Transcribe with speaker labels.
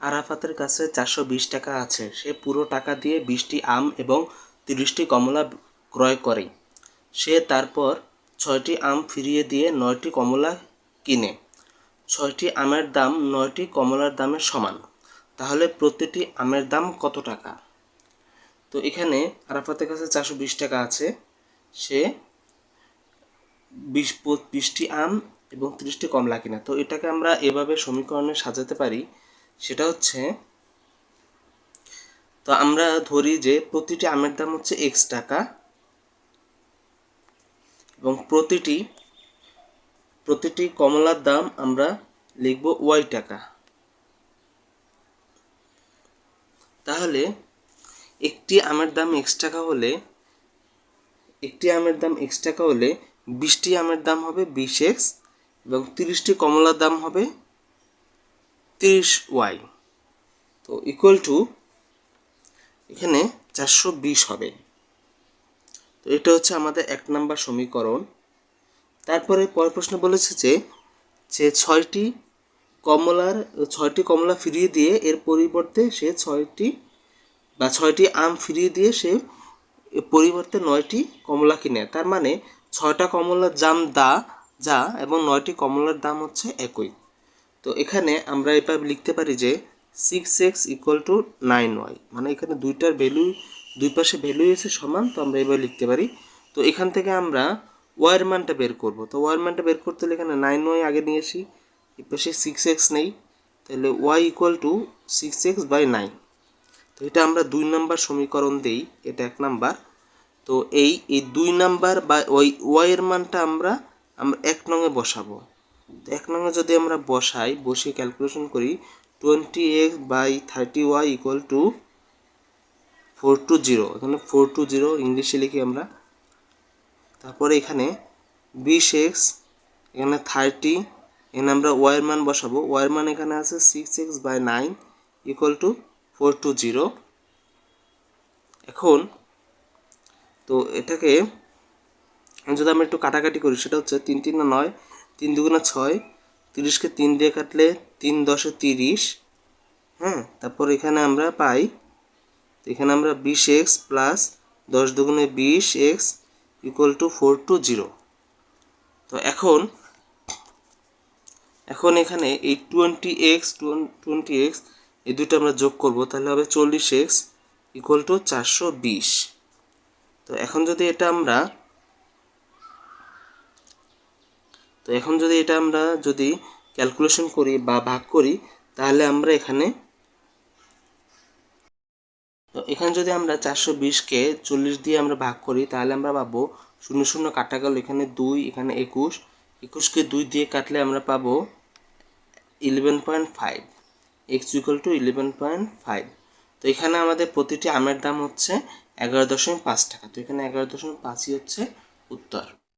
Speaker 1: আরাফাতের কাছে চারশো বিশ টাকা আছে। সে পুরো টাকা দিয়ে বিশটি আম এবং তিরিশটি কমলা ক্রয় করে। সে তারপর ছয়টি আম ফিরিয়ে দিয়ে নয়টি কমলা কিনে। ছয়টি আমের দাম নয়টি কমলার দামের সমান। তাহলে প্রতিটি আমের দাম কত টাকা? তো এখানে আরাফাতের কাছে চারশো বিশ টাকা আছে। সে বিশ, বিশটি আম এবং ত্রিশটি কমলা কিনা। তো এটাকে আমরা এভাবে সমীকরণে সাজাতে পারি। সেটা হচ্ছে, তো আমরা ধরি যে প্রতিটি আমের দাম হচ্ছে এক্স টাকা এবং প্রতিটি প্রতিটি কমলার দাম আমরা লিখব ওয়াই টাকা। তাহলে একটি আমের দাম এক্স টাকা হলে, একটি আমের দাম এক্স টাকা হলে বিশটি আমের দাম হবে বিশ এক্স এবং তিরিশটি কমলার দাম হবে তিরিশ ওয়াই। তো ইকুয়াল টু এখানে চারশো বিশ হবে। তো এটা হচ্ছে আমাদের এক নাম্বার সমীকরণ। তারপরে পরের প্রশ্ন বলেছে যে যে ছয়টি কমলার, ছয়টি কমলা ফিরিয়ে দিয়ে এর পরিবর্তে সে ছয়টি বা ছয়টি আম ফিরিয়ে দিয়ে সে পরিবর্তে নয়টি কমলা কিনে। তার মানে ছয়টা কমলার দাম দা, যা এবং নয়টি কমলার দাম হচ্ছে একই। তো এখানে আমরা এভাবে লিখতে পারি যে six x equal to nine y মানে এখানে দুইটার ভ্যালু দুই পাশে ভ্যালু এসে সমান, তো আমরা এভাবে লিখতে পারি। তো এখান থেকে আমরা ওয়ার মানটা বের করব। তো ওয়ার মানটা বের করতে হলে এখানে নাইন ওয়াই আগে নিয়ে আসি, এ পাশে সিক্স এক্স নেই, তাহলে y equal to six x by nine তো এটা আমরা দুই নাম্বার সমীকরণ দেই, এটা এক নাম্বার। তো এই এই দুই নাম্বার বা ওই ওয়াইয়ের মানটা আমরা আমরা এক নঙে বসাবো। এক নঙে যদি আমরা বসাই, বসিয়ে ক্যালকুলেশন করি twenty x by thirty y equal to four two zero এখানে ফোর টু জিরো ইংলিশে লিখি আমরা। তারপরে এখানে বিশ এক্স এখানে থার্টি এখানে আমরা ওয়াইয়ের মান বসাবো। ওয়াইয়ের মান এখানে আছে six x by nine equal to four two zero এখন, তো এটাকে যদি আমরা একটু কাটাকাটি করি, সেটা হচ্ছে তিন তিন নয় তিন দুগুণা ছয়, তিরিশকে তিন দিয়ে কাটলে তিন দশে তিরিশ। হ্যাঁ তারপর এখানে আমরা পাই এখানে আমরা বিশ এক্স প্লাস দশ দুগুণে বিশ x equal to four two zero তো এখন এখন এখানে এই টোয়েন্টি এক্স টোয়েন্টি এক্স এই দুটো আমরা যোগ করব, তাহলে হবে চল্লিশ এক্স ইকুয়াল টু চারশো বিশ। তো এখন যদি এটা আমরা তো এখন যদি এটা আমরা যদি ক্যালকুলেশন করি বা ভাগ করি, তাহলে আমরা এখানে তো এখানে যদি আমরা চারশো বিশকে চল্লিশ দিয়ে আমরা ভাগ করি, তাহলে আমরা পাবো শূন্য শূন্য কাটা গেল এখানে দুই, এখানে একুশ। একুশকে দুই দিয়ে কাটলে আমরা পাবো eleven point five x equal to eleven point five তো এখানে আমাদের প্রতিটি আমের দাম হচ্ছে এগারো দশমিক পাঁচ টাকা। তো এখানে এগারো দশমিক পাঁচই হচ্ছে উত্তর।